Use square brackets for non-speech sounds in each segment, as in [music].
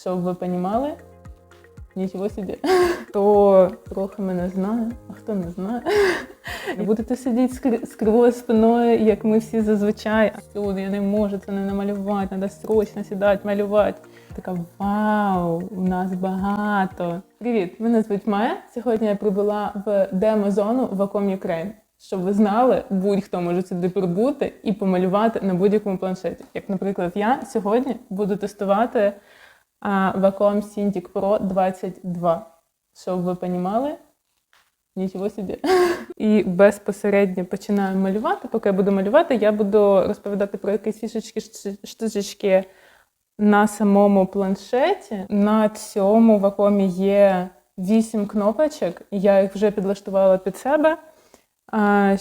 Щоб ви понімали, нічого собі. [laughs] Хто трохи мене знає, а хто не знає. Будете сидіти з кривою спиною, як ми всі зазвичай. А тут я не можу це не намалювати, треба срочно сідати, малювати. Така вау, у нас багато. Привіт, мене звуть Майя. Сьогодні я прибула в демо-зону Wacom Ukraine. Щоб ви знали, будь-хто може сюди прибути і помалювати на будь-якому планшеті. Як, наприклад, я сьогодні буду тестувати а, Wacom Cintiq Pro 22. Щоб ви понімали, нічого собі. [laughs] І безпосередньо починаю малювати. Поки я буду малювати, я буду розповідати про якісь фішечки, штучечки на самому планшеті. На цьому вакуумі є 8 кнопочок, я їх вже підлаштувала під себе.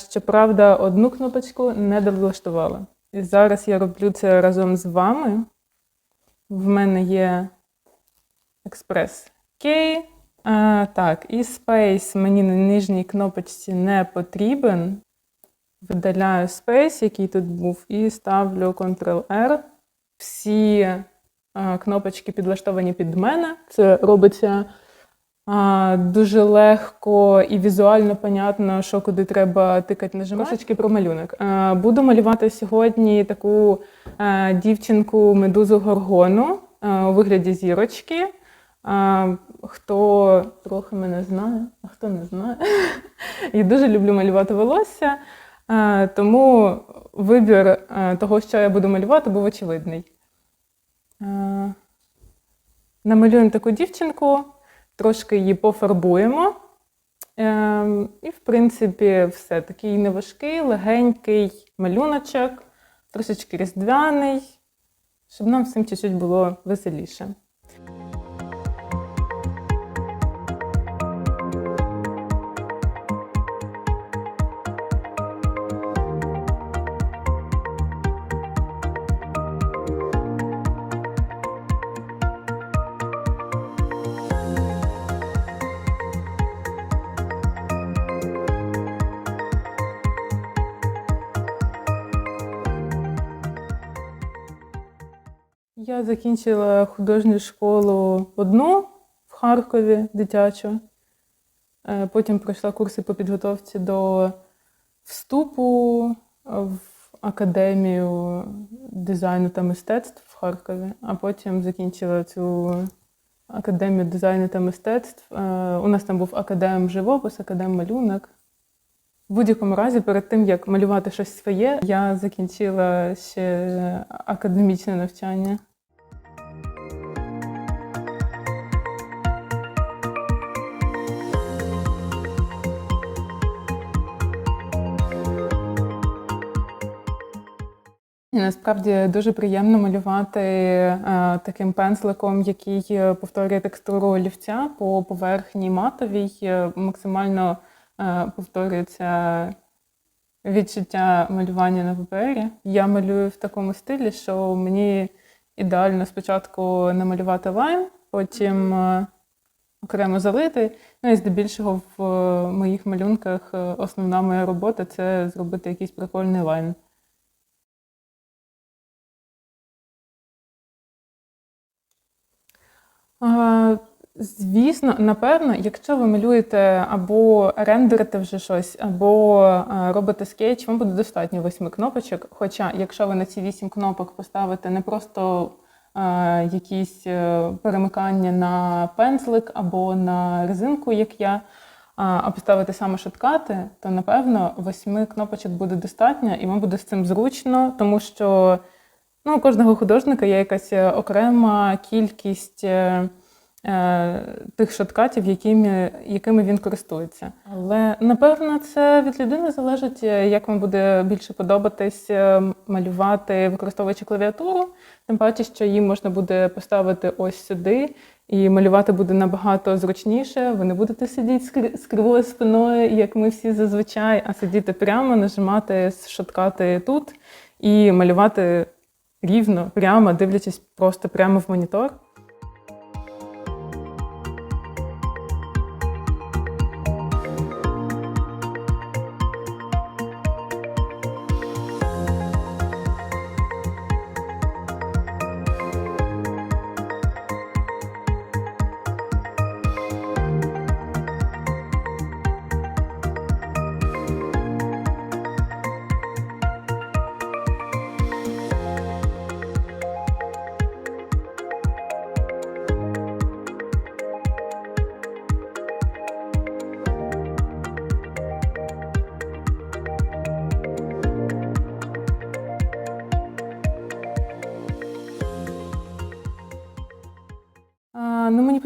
Щоправда, одну кнопочку не долаштувала. І зараз я роблю це разом з вами. В мене є Express Кей. Так, і Space мені на нижній кнопочці не потрібен. Видаляю Space, який тут був, і ставлю Ctrl-R. Всі а, кнопочки підлаштовані під мене. Це робиться дуже легко і візуально понятно, що куди треба тикати нажимати. Трошечки про малюнок. А, буду малювати сьогодні таку а, дівчинку медузу горгону а, у вигляді зірочки. А, хто трохи мене знає, а хто не знає. [laughs] Я дуже люблю малювати волосся, а, тому вибір а, того, що я буду малювати, був очевидний. А, Намалюємо таку дівчинку, трошки її пофарбуємо. Ем, І, в принципі, все. Такий неважкий, легенький малюночок, трошечки різдвяний, щоб нам всім чуть-чуть було веселіше. Я закінчила художню школу одну в Харкові дитячу. Е, Потім пройшла курси по підготовці до вступу в академію дизайну та мистецтв в Харкові, а потім закінчила цю академію дизайну та мистецтв. Е, У нас там був академ живопис, академ малюнок. В будь-якому разі, перед тим як малювати щось своє, я закінчила ще академічне навчання. І Насправді дуже приємно малювати е, таким пензликом, який е, повторює текстуру олівця по поверхні матовій, е, максимально е, повторюється відчуття малювання на папері. Я малюю в такому стилі, що мені ідеально спочатку намалювати лайн, потім е, окремо залити. Ну і здебільшого в е, моїх малюнках основна моя робота це зробити якийсь прикольний лайн. Звісно, напевно, якщо ви малюєте або рендерите вже щось, або робите скетч, вам буде достатньо восьми кнопочок. Хоча, якщо ви на ці вісім кнопок поставите не просто а, якісь е, перемикання на пензлик або на резинку, як я, а, поставити саме шоткати, то напевно восьми кнопочок буде достатньо, і вам буде з цим зручно, тому що ну, у кожного художника є якась е, окрема кількість. е, е, тих шоткатів, якими, якими він користується. Але напевно це від людини залежить, е, як вам буде більше подобатись малювати, використовуючи клавіатуру. Тим паче, що її можна буде поставити ось сюди, і малювати буде набагато зручніше. Ви не будете сидіти з кривою спиною, як ми всі зазвичай, а сидіти прямо, нажимати шоткати тут і малювати рівно, прямо, дивлячись просто прямо в монітор.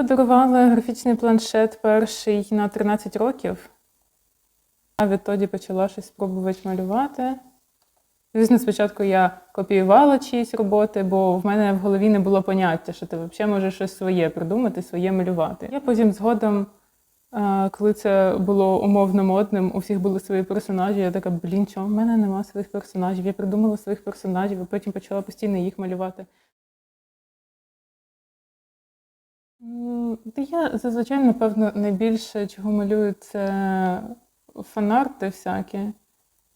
Подарували графічний планшет перший на 13 років. А відтоді почала щось спробувати малювати. Звісно, спочатку я копіювала чиїсь роботи, бо в мене в голові не було поняття, що ти взагалі можеш щось своє придумати, своє малювати. Я потім згодом, е, коли це було умовно модним, у всіх були свої персонажі, я така, блін, чого в мене нема своїх персонажів? Я придумала своїх персонажів, а потім почала постійно їх малювати. Я зазвичай, напевно, найбільше чого малюю, це фанарти всякі.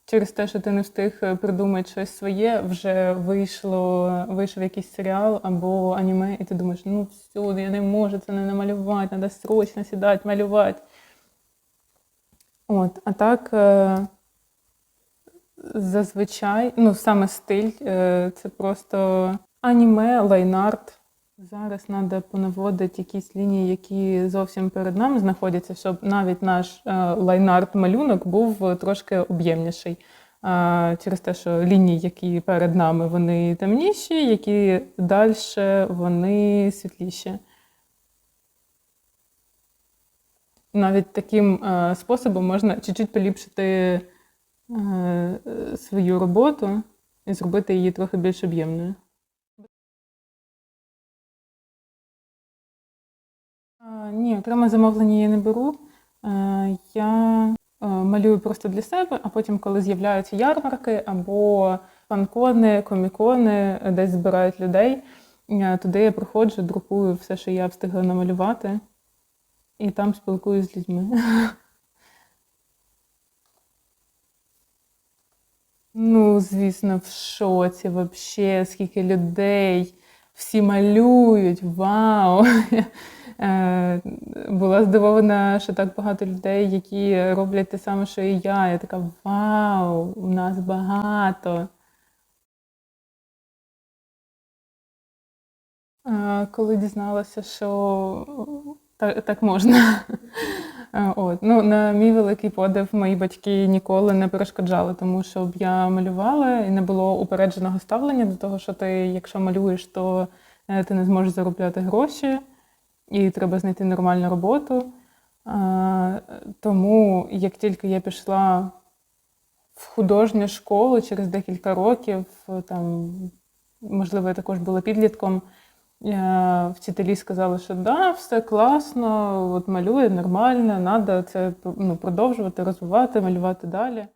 Через те, що ти не встиг е, придумати щось своє, вже вийшло, вийшов якийсь серіал або аніме, і ти думаєш, ну все, я не можу це не намалювати, треба срочно сідати, малювати. От, а так, е, зазвичай, ну, саме стиль, е, це просто аніме, лайнарт. Зараз треба понаводити якісь лінії, які зовсім перед нами знаходяться, щоб навіть наш е, лайнарт-малюнок був трошки об'ємніший. Е, через те, що лінії, які перед нами, вони темніші, які далі, вони світліші. Навіть таким е, способом можна чуть-чуть поліпшити свою роботу і зробити її трохи більш об'ємною. Ні, окреме замовлення я не беру. Е, Я е, малюю просто для себе, а потім, коли з'являються ярмарки або фанкони, комікони, десь збирають людей, е, туди я приходжу, друкую все, що я встигла намалювати, і там спілкуюсь з людьми. [laughs] Ну, звісно, в шоці вообще, скільки людей, всі малюють, вау! [laughs] Е, Була здивована, що так багато людей, які роблять те саме, що і я. Я така, вау, у нас багато. Е, Коли дізналася, що так, так можна. Е, От. Ну, на мій великий подив, мої батьки ніколи не перешкоджали, тому щоб я малювала і не було упередженого ставлення до того, що ти, якщо малюєш, то ти не зможеш заробляти гроші і треба знайти нормальну роботу. Е, Тому як тільки я пішла в художню школу через декілька років, там, можливо, я також була підлітком. Е, Вчителі сказали, що да, все класно, от малює нормально, треба це ну, продовжувати, розвивати, малювати далі.